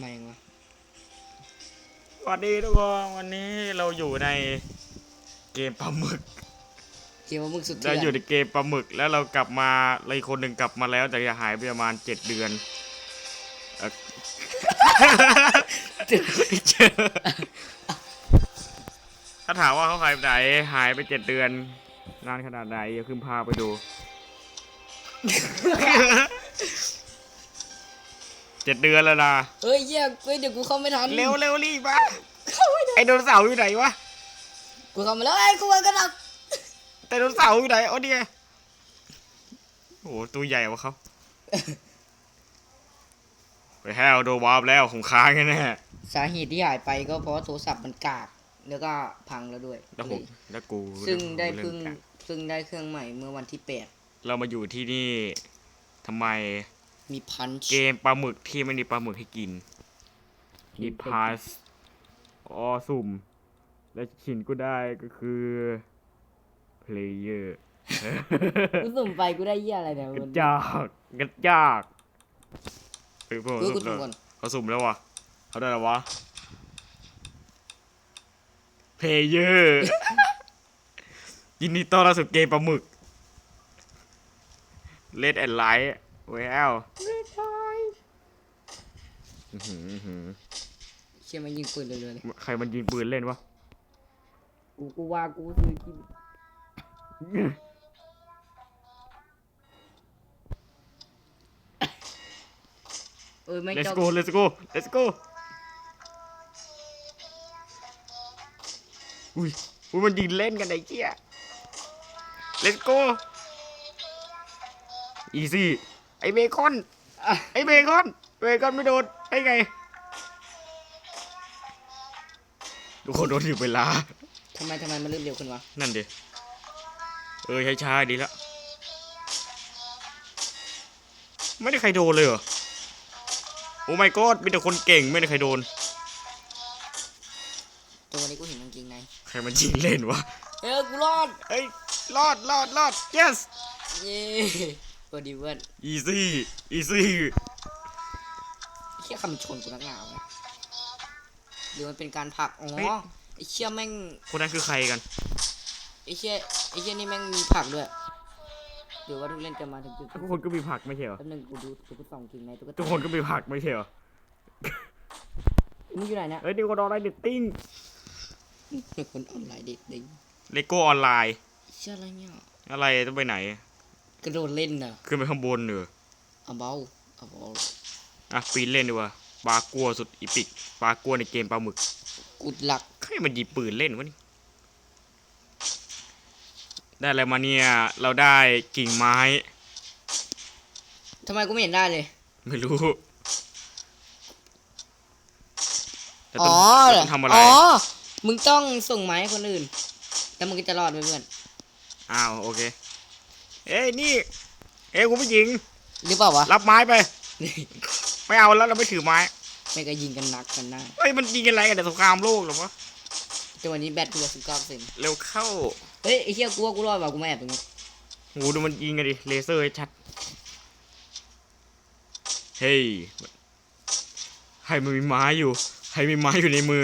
ไม่งวะสวัสดีทุกคนวันนี้เราอยู่ในเกมปลาหมึกเกมว่ามึงสุดเราเถื่อนอยู่ในเกมปลาหมึกแล้วเรากลับมาเลยคนหนึ่งกลับมาแล้วแต่จะหายไปประมาณเจ็ดเดือนเอ่อเจอถ้าถามว่าเขาหายไปไหนหายไปเจ็ดเดือนนานขนาดไหนอย่าขึ้นพาไปดูเจ็ดเดือนแล้วนะเฮ้ยเหี้ยเฮ้ยเดี๋ยวกูเข้าไม่ทันเร็วเร็วรีบมาเข้าไม่ทันไอโดนเสาร์อยู่ไหนวะกูเข้ามาแล้วไอ้ยกูมันก็ดับไดโนเสาร์อยู่ไหนโอ้เนี่ยโอ้โหตัวใหญ่กว่าเขาไปแฮวโดนวาร์ปแล้วผมค้างแน่สาเหตุที่หายไปก็เพราะว่าโทรศัพท์มันกากแล้วก็พังแล้วด้วยๆแล้วผมแล้วกูซึ่งได้เรื่อเพิ่งกันซึ่งได้เครื่องใหม่เมื่อวันที่แปดเรามาอยู่ที่นี่ทำไม มีพันช์เกมปลาหมึกที่ไม่มีปลาหมึกให้กิน มีพาสออสุ่ม และชิ้นก็ได้ก็คือเพลเยอร์กูสุ่มไปกูได้เหี้ยอะไรเนี่ยกมัระนจากกระจากเฮ้ยพวกเออกูสุ่มสุ่มแล้วก่อนเขาสุ่มแล้ววะเขาได้แล้ววะเพลเยอร์ ยินดีต้อนรับสู่เกมปลาหมึกเลดแอนไลท์ เวลอื้อหืออื้อหือเชี่ยมันยิงปืนเรื่อยๆเลยใครมันยิงปืนเล่นวะ กูกูว่ากูซื้อที่เออไม่เลสเจ้าโก let's go let's go อุ้ยอุ้ยมันยิงเล่นกันไอ้เกี้ย let's go easy ไอเบคอนอะไอเบคอนเบคอนไม่โดนได้ไงทุกคนโดนถึงเวลาทำไมทำไมมันเริ่มเร็วขึ้นวะนั่นดิเออช้าๆดีแล้วไม่ได้ใครโดนเลยเหรอโอ้ my god มีแต่คนเก่งไม่ได้ใครโดนตัววันนี้กูเห็นกางเกงในใครมันยิงเล่นวะเออกูรอดเฮ้ยรอดรอดรอด yes เย้ สวัสดีเพื่อน easy easy เชี่ยคำชนกูนักหนาวะหรือมันเป็นการผลักอ๋อเฮ้ยไอเชี่ยแม่งคนนั้นคือใครกันไอเชี่ยไอเชี่ยนี่แม่งมีผลักด้วยหรือว่าทุกเล่นจะมาถึงจุดทุกคนก็มีผักไม่ใช่เหรอแป๊บนึงกูดูกูกูส่องจริงในตุ๊กทุกตาคนก็มีผักไม่ใช่เหรอมึงอยู่ไหนเนี่ยเฮ้ยนี่ก็ดอได้เด็ดติ้งเป็นคนออนไลน์เด็กเด็กเลโก้ออนไลน์เชี่ยอะไรเนี่ยอะไรต้องไปไหน กระโดดเล่นน่ะขึ้นไปข้างบนเหรอเอาเบาเอาเบาอะปีนเล่นดีกว่าปลากัวสุดอีปิกปลากัวในเกมปลาหมึกกุดหลักใครมันยิงปืนเล่นวะนี่ได้อะไรมาเนี่ย เราได้กิ่งไม้ทำไมกูไม่เห็นได้เลย ไม่รู้แต่อ๋ต้อองเหรอต้องทำอะไรอ๋อ มึงต้องส่งไม้ให้คนอื่น แล้วมึงก็จะรอดไปเพื่อนอ้าวโอเค เอ้ยนี่ เอ้ยคุณผู้หญิง หรือเปล่าวะ รับไม้ไป ไม่เอาแล้วเราไม่ถือไม้ ไม่ก็ยิงกันนักกันหน้าเฮ้ยมันยิงกันอะไรกันแต่สงครามโลกเหรอวะแต่วันนี้แบตกูเหลือสิบเก้าเปอร์เซ็นต์เร็วเข้าเฮ้ยไอ้เหี้ยกูว่ากูรอดว่ะกูไม่แอบตรงนี้โหดูมันยิงกันดิเลเซอร์ให้ชัดเฮ้ยใครมันมีไม้อยู่ใครมีไม้อยู่ในมือ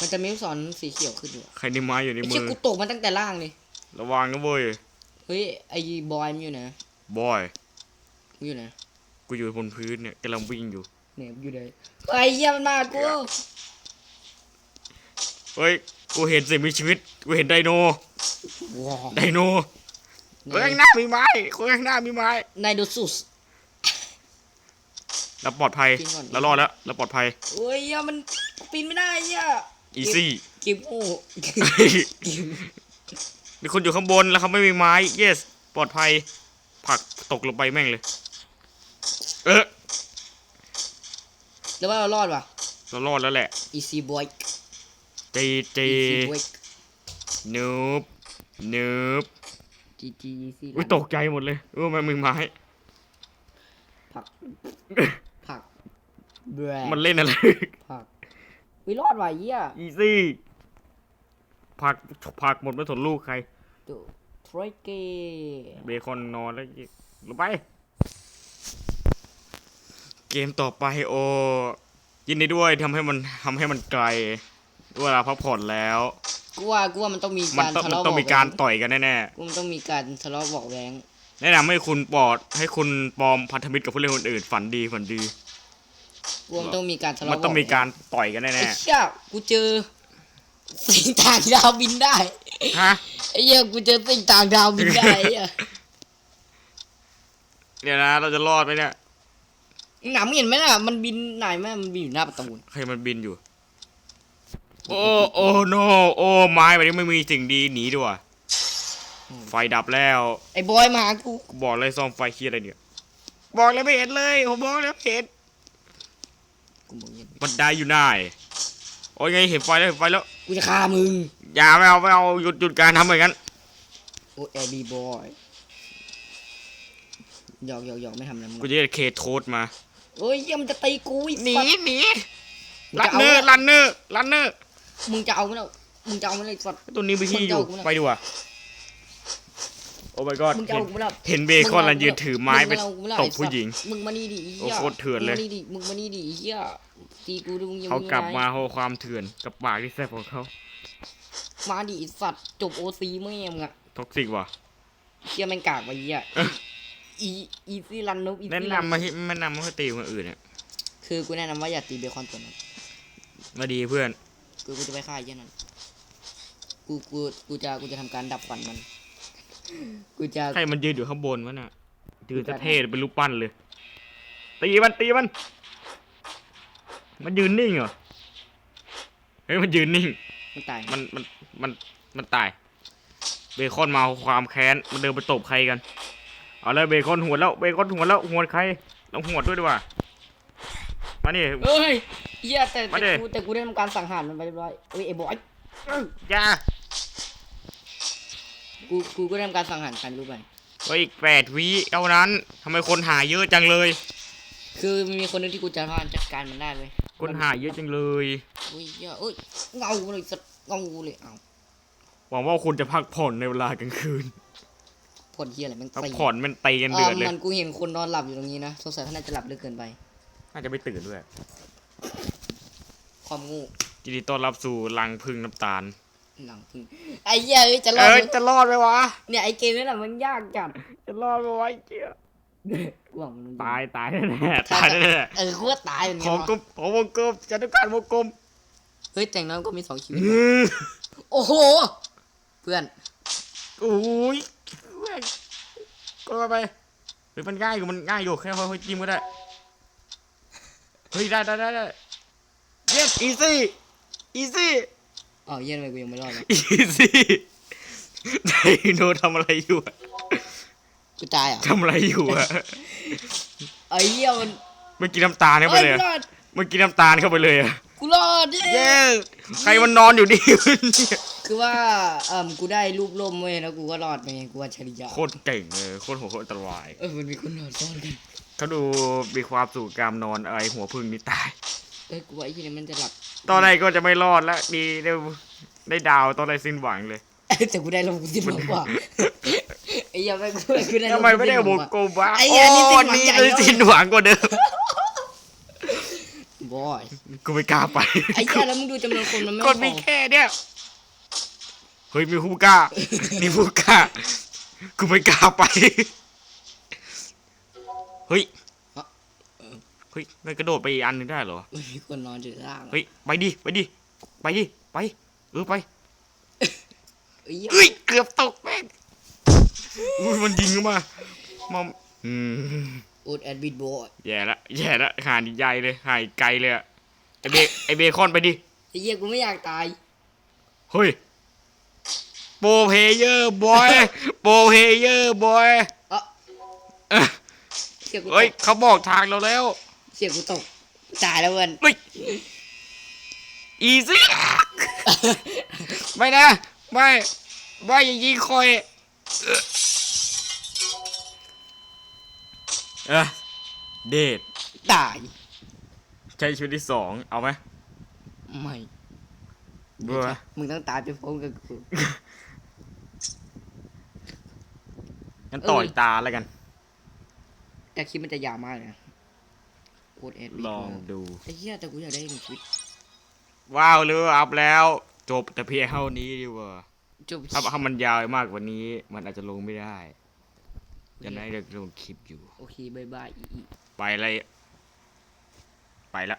มันจะมีลูกศรสีเขียวขึ้นอยู่อะใครมีไม้อยู่ในไอ้มืเชี่ยอ กูตกมาตั้งแต่ล่างเลยระวังนะเว้ย เฮ้ยไอ้บอยมันอยู่ไหนบอย มันอยู่ไหนกูอยู่บนพื้นเนี่ยกำลังวิ่งอยู่ เนี่ยมันอยู่ไหนไอ้เหี้ยมันมากูเฮ้ย กูเห็นสิ่งมีชีวิต กูเห็นไดโน ว้าวไดโนเฮ้ยข้างหน้ามีไม้คนข้างหน้ามีไม้ นายโดซุส เราปลอดภัยจริงก่อน เรารอดแล้ว เราปลอดภัยเฮ้ยเหี้ยมันปีนไม่ได้ไอ้เหี้ย อีซี่เกมโอ้เกม มีคนอยู่ข้างบนแล้วเขาไม่มีไม้ yes ปลอดภัยผลักตกลงไปแม่งเลย เออแล้วว่าเรารอดว่ะเรารอดแล้วแหละ easy boy จีจี easy boy นูบนูบ GG easy อุ้ยตกใจหมดเลยเออมันมีไม้ ผัก ผัก แบรมันเล่นอะไร ผักวิรอดว่ะไอ้เหี้ยอีซี่ ผักผักหมดไม่สนลูกใครตัวทรอยเกเบคอนนอนแล้วยิงลงไป เกมต่อไปโอ ยินดีด้วยทำให้มันทำให้มันไกลเวลาพักผ่อนแล้ว กูว่ากูว่ามันต้องมีมันการต้องทะมันเลาะต้องมีเบาะการแว้งต่อยกันแน่กูมันต้องมีการทะเลาะเบาะแวงๆแนะนำให้คุณปลอดให้คุณปลอมพันธมิตรกับผู้เล่นคนอื่นฝันดีฝันดี กูว่ามันต้องมีการทะเลาะมันต้องมีการต่อยกันไอ้แน่เชี่ยกูเจอ สิ่งต่างดาวบินได้ๆฮะไอ้เหี้ยกูเจอสิ่งต่างดาวบินได้ไอ้เหี้ยเดี๋ยวนะเราจะรอดไหมเนี่ยหนามเห็นไหมล่ะมันบินไหนแม่มันบินอยู่หน้าประตูน่ะใครมันบินอยู่ โอ้โอ้โนโอ้ไม้แบบนี้ไม่มีสิ่งดีหนีดีกว่าไฟดับแล้วไอ้บอยมาหากูกูบอกเลยซ่อมไฟเครียอะไรเนี่ย บอกเลยไม่เห็นเลยผมบอกแล้วไม่เห็นกูบอกอย่างนี้บันไดอยู่ไหนโอ้ยไงเห็นไฟแล้วเห็นไฟแล้ว กูจะฆ่ามึงอย่าไม่เอาไม่เอาหยุดหยุดการทำอย่างนั้นโอ้แอบีบอยหยอกหยอกหยอกไม่ทำอะไรมึงหรกูอกจะได้เคโทษมาเฮ้ยเหี้ยมันจะตีกูอีกหนีสัตว์ หนีมึงลัจะนเอาเนอไหมร์ลันเนอร์ลันเนอร์มึงจะเอาไหมล่ะมึงจะเอาไหมล่ะไอ้สัตว์ ตัวนี้ไปที่อยู่มึงจะเอากูนะไปดีกว่าโอ้ my god มึงจะเห็เอานกูไหมล่ะเห็นเบคอนลันยืนถือไม้ไปงากูหล่ะตบไอ้สัผู้หญิง มึงมานี่ดิไอ้เหี้ยโอ้โคตรเถื่อนเลย มึงมานี่ดิมึงมานี่ดิไอ้เหี้ยตีกูดูมึงยังเขาไม่กลับไงมาเพราะความเถื่อนกับปากที่แซ่บของเขามาดิไอ้สัตว์จบโอซีแม่งอะท็อกซิกว่ะ เชี่ยแม่งกากไปเหี้ยอีอีซี่รันนุอีแนะซี่รันำมาให้แนะนำมาให้ตีคนอื่นเนี่ยคือกูแนะนำว่าอย่าตีเบคอนตัวนั้นมาดีเพื่อน กูกูจะไปฆ่าไอ้เหี้ยนั่นกูกูกูจะกูจะทำการดับฝันมัน กูจะใครมันยืนอยู่ข้างบนวะน่ะยืนจะเท่เป็นรูปปั้นเลย ตีมันตีมัน มันยืนนิ่งเหรอ เฮ้ยมันยืนนิ่ง มันตาย มันมันมันมันตาย เบคอนมาเอาความแค้น มันเดินไปตบใครกัน เอาเลยเบคอนหัวดแล้ว เบคอนหัวดแล้วหัวดใครต้องหัวดด้วยดีกว่า มานี่เอ้ยเหี้ยแต่มาดิแต่กูแต่กูได้ทำการสังหารมันไปเรียบร้อยเอ้ยไอ้บอยอย่า กูกูก็ได้ทำการสังหารใครไม่รู้ไปเฮ้ยอีกแปดวิเท่านั้นทำไมคนหาเยอะจังเลย คือมันมีคนหนึงที่กูจะพาจัดการมันได้เลยคนหาเยอะจังเลยโอ้ยเหี้ยเอ้ยเงาเลยสัตว์เงาเลยเอ้าหวังว่าคุณจะพักผ่อนในเวลากลางคืนผลเหี้ยอะไรแม่งพักตีผ่อนมันตีกันเดือดเลยมันกูเห็นคนนอนหลับอยู่ตรงนี้นะสงสัยเขาน่าจะหลับลึกเกินไปน่าจะไม่ตื่นด้วยความงูยินดีต้อนรับสู่รังพึ่งน้ำตาล หลังพึ่งไอ้เหี้ยเอ้ยจะรอเอ้ดยจะรอดไหมวะ เนี่ยไอ้เกมนี่แหละมันยากจัดจะรอดไหมวะไอ้เจี๊ยกูหวังมันตายตายแน่ๆตายแน่เออกูว่าตายเหมือนๆขกัอนกลวะมขอวงกลมจะต้องการวงกลมเฮ้ยแต่งน้อยก็มีสองชีวิต อืว่ะอโอ้โห เพื่อน โอ้ยแม่งกดมาไปเฮ้ยมันง่ายอยู่มันง่ายอยู่แค่ค่อยๆจิ้มก็ได้เฮ้ยได้ได้ได้ได้ yes easy easy อ๋อเหี้ย็นไปกูยังไม่รอดเลย easy ไดโนทำอะไรอยู่อะกูตายอะทำอะไรอยู่อะไอ้เหี้ยมันเมื่อกี้น้ำตาลเข้าไปเอ้ยเลยกูอะรอดเมื่อกี้น้ำตาลเข้าไปเลยอะกูรอดดิเย้ใครมันนอนอยู่ดิคือว่าเอ่มกูได้รูปล่มเว้ยแล้วกูก็รอดไปไงกูว่าชริยะโคตรเก่งเลยโคตรโหดโคตรอันตรายเออมันมีคนนอนซ่อนกันเขาดูมีความสู่การนอนอะไรหัวพึ่งนี่ตาย เอ้ยกูว่าไอ้ที่นี่มันจะหลับตอนแรกก็จะไม่รอดแล้วดีได้ได้ดาวตอนแรกสิ้นหวังเลยแต่กูได้ลงกูสิบมากกว่าไอ้เหี้ยไม่กูกูได้ลงทำไมไม่ได้กูวสิงบากกลมวะไอ้เหี้ยนี่โอ้สิ้นหวังนี่ใหญ่เลยเลยสิ้นหวังกว่าเดิมบอยกูไม่กล้าไปไอ้เหี้ยแล้วมึงดูจำนวนคนมันไม่กดมีพอแค่เนี้ยเฮ้ยมีผู้กล้ามีผู้กล้ากูไม่กล้าไปเฮ้ยเฮ้ยมันกระโดดไปอีกอันหนึงได้เหรอ มันมีคนนอนอยู่ล่างอะเฮ้ย ไปดิ ไปดิ ไปดิ ไป เออ ไปไอ้เหี้ยเอ้ย เกือบตกแม่งอุ้ยมันยิงเข้ามามาอืมโอดแอดบิดบอยแย่ละ แย่ละ หาดีใหญ่เลย หายไกลเลยอะไอเบไอเบคอนไปดิ ไอ้เหี้ยกูไม่อยากตาย เฮ้ย โปรเพเยอร์บอย โปรเพเยอร์บอย เออเสียกูตเฮ้ยกเขาบอกทางเราแล้ว เสียกูตกตายแล้วเพื่อนเฮ้ยอีซี่ไม่นะไม่ไม่อย่ายิงคอยเออเดทตายใช้ชีวิตที่สองเอาไหมไม่บัวมึงต้องตายไปพร้อมกับกูงั้นต่อยตาแล้วกันแต่คลิปมันจะยาวมากเลยนะ โคตรแอดลองดู ไอ้เหี้ยแต่กูอยากได้หนึ่งชีวิตว้าวเรืออัพแล้ว จบแต่เพียงเท่านี้ดีกว่าจบถ้าถ้ามันยาวมากกว่านี้ มันอาจจะลงไม่ได้ยังไงเดี๋ยวลงคลิปอยู่ โอเคบายบายอีอี ไปเลย ไปละ